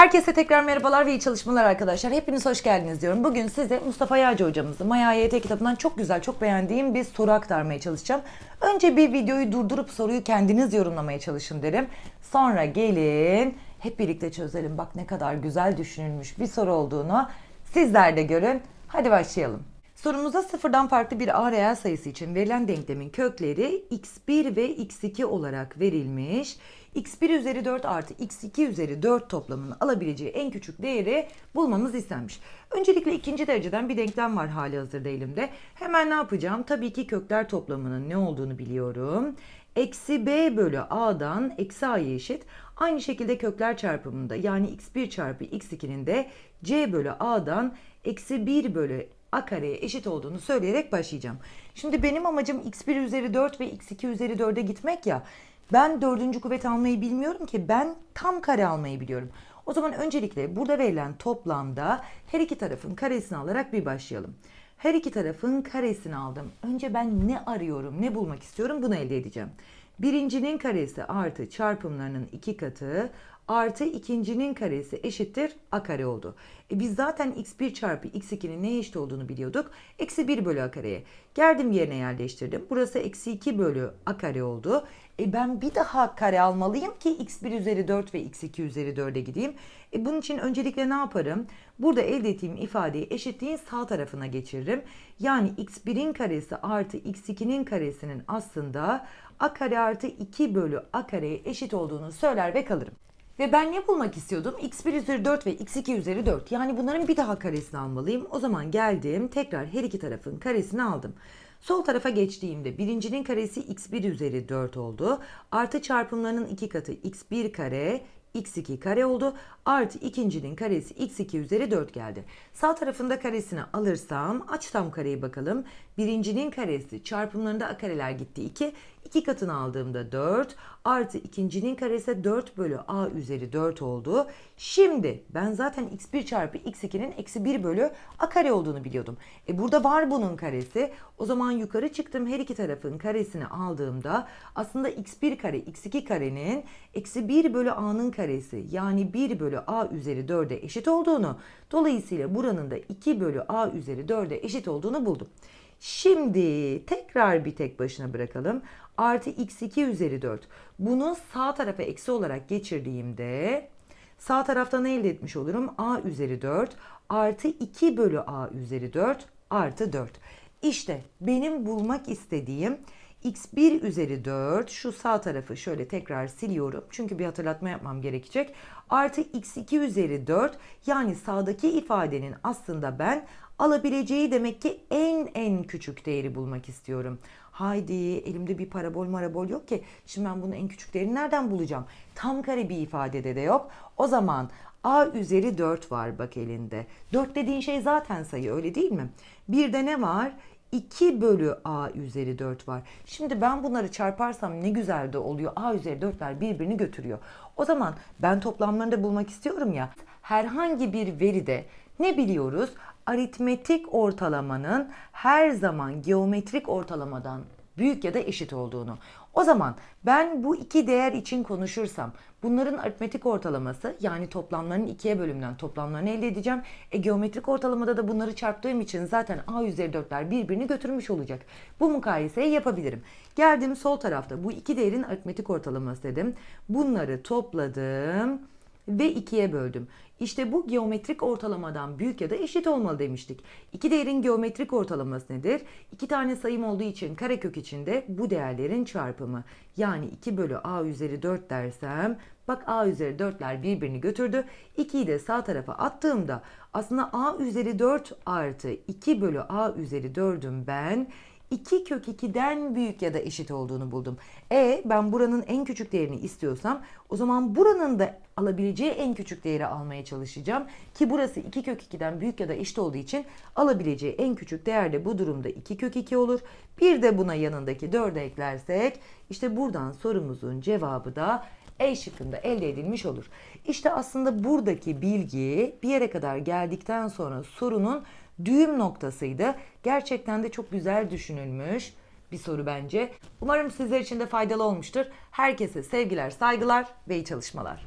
Herkese tekrar merhabalar ve iyi çalışmalar arkadaşlar. Hepiniz hoş geldiniz diyorum. Bugün size Mustafa Yağcı hocamızın Maya YT kitabından çok güzel, çok beğendiğim bir soru aktarmaya çalışacağım. Önce bir videoyu durdurup soruyu kendiniz yorumlamaya çalışın derim. Sonra gelin hep birlikte çözelim. Bak ne kadar güzel düşünülmüş bir soru olduğunu sizler de görün. Hadi başlayalım. Sorumuzda sıfırdan farklı bir A reel sayısı için verilen denklemin kökleri x1 ve x2 olarak verilmiş. X1 üzeri 4 artı x2 üzeri 4 toplamının alabileceği en küçük değeri bulmamız istenmiş. Öncelikle ikinci dereceden bir denklem var hali hazırda elimde. Hemen ne yapacağım? Tabii ki kökler toplamının ne olduğunu biliyorum. Eksi b bölü a'dan eksi a'ya eşit. Aynı şekilde kökler çarpımında yani x1 çarpı x2'nin de c bölü a'dan eksi 1 bölü a kareye eşit olduğunu söyleyerek başlayacağım. Şimdi benim amacım x1 üzeri 4 ve x2 üzeri 4'e gitmek ya. Ben dördüncü kuvvet almayı bilmiyorum ki ben tam kare almayı biliyorum. O zaman öncelikle burada verilen toplamda her iki tarafın karesini alarak bir başlayalım. Her iki tarafın karesini aldım. Önce ben ne arıyorum, ne bulmak istiyorum bunu elde edeceğim. Birincinin karesi artı çarpımlarının iki katı artı ikincinin karesi eşittir a kare oldu. E biz zaten x1 çarpı x2'nin neye eşit olduğunu biliyorduk. Eksi 1 bölü a kareye. Geldim yerine yerleştirdim. Burası eksi 2 bölü a kare oldu. E ben bir daha kare almalıyım ki x1 üzeri 4 ve x2 üzeri 4'e gideyim. E bunun için öncelikle ne yaparım? Burada elde ettiğim ifadeyi eşitliğin sağ tarafına geçiririm. Yani x1'in karesi artı x2'nin karesinin aslında a kare artı 2 bölü a kareye eşit olduğunu söyler ve kalırım. Ve ben ne bulmak istiyordum? x1 üzeri 4 ve x2 üzeri 4. Yani bunların bir daha karesini almalıyım. O zaman geldim tekrar her iki tarafın karesini aldım. Sol tarafa geçtiğimde birincinin karesi x1 üzeri 4 oldu. Artı çarpımlarının iki katı x1 kare x2 kare oldu. Artı ikincinin karesi x2 üzeri 4 geldi. Sağ tarafında karesini alırsam aç tam kareyi bakalım. Birincinin karesi çarpımlarında a kareler gitti 2. 2 katını aldığımda 4 artı ikincinin karesi 4 bölü a üzeri 4 oldu. Şimdi ben zaten x1 çarpı x2'nin eksi 1 bölü a kare olduğunu biliyordum. E burada var bunun karesi. O zaman yukarı çıktım her iki tarafın karesini aldığımda aslında x1 kare x2 karenin eksi 1 bölü a'nın karesi yani 1 bölü a üzeri 4'e eşit olduğunu dolayısıyla buranın da 2 bölü a üzeri 4'e eşit olduğunu buldum. Şimdi tekrar bir tek başına bırakalım. Artı x2 üzeri 4. Bunu sağ tarafa eksi olarak geçirdiğimde sağ tarafta ne elde etmiş olurum? a üzeri 4 artı 2 bölü a üzeri 4 artı 4. İşte benim bulmak istediğim x1 üzeri 4 şu sağ tarafı şöyle tekrar siliyorum. Çünkü bir hatırlatma yapmam gerekecek. Artı x2 üzeri 4 yani sağdaki ifadenin aslında ben alabileceği demek ki en en küçük değeri bulmak istiyorum. Haydi elimde bir parabol marabol yok ki. Şimdi ben bunun en küçük değerini nereden bulacağım? Tam kare bir ifadede de yok. O zaman a üzeri 4 var bak elinde. 4 dediğin şey zaten sayı öyle değil mi? Bir de ne var? 2 bölü a üzeri 4 var. Şimdi ben bunları çarparsam ne güzel de oluyor. a üzeri 4'ler birbirini götürüyor. O zaman ben toplamlarını da bulmak istiyorum ya. Herhangi bir veride ne biliyoruz? Aritmetik ortalamanın her zaman geometrik ortalamadan büyük ya da eşit olduğunu. O zaman ben bu iki değer için konuşursam bunların aritmetik ortalaması yani toplamlarının ikiye bölümden toplamlarını elde edeceğim. E geometrik ortalamada da bunları çarptığım için zaten a üzeri 4'ler birbirini götürmüş olacak. Bu mukayeseyi yapabilirim. Geldim sol tarafta bu iki değerin aritmetik ortalaması dedim. Bunları topladım ve ikiye böldüm. İşte bu geometrik ortalamadan büyük ya da eşit olmalı demiştik. İki değerin geometrik ortalaması nedir? İki tane sayım olduğu için karekök içinde bu değerlerin çarpımı. Yani 2 bölü a üzeri 4 dersem bak a üzeri 4'ler birbirini götürdü. 2'yi de sağ tarafa attığımda aslında a üzeri 4 artı 2 bölü a üzeri 4'üm ben 2 kök 2'den büyük ya da eşit olduğunu buldum. E ben buranın en küçük değerini istiyorsam o zaman buranın da alabileceği en küçük değeri almaya çalışacağım. Ki burası 2 kök 2'den büyük ya da eşit olduğu için alabileceği en küçük değer de bu durumda 2 kök 2 olur. Bir de buna yanındaki 4'e eklersek işte buradan sorumuzun cevabı da E şıkkında elde edilmiş olur. İşte aslında buradaki bilgi bir yere kadar geldikten sonra sorunun düğüm noktasıydı. Gerçekten de çok güzel düşünülmüş bir soru bence. Umarım sizler için de faydalı olmuştur. Herkese sevgiler, saygılar ve iyi çalışmalar.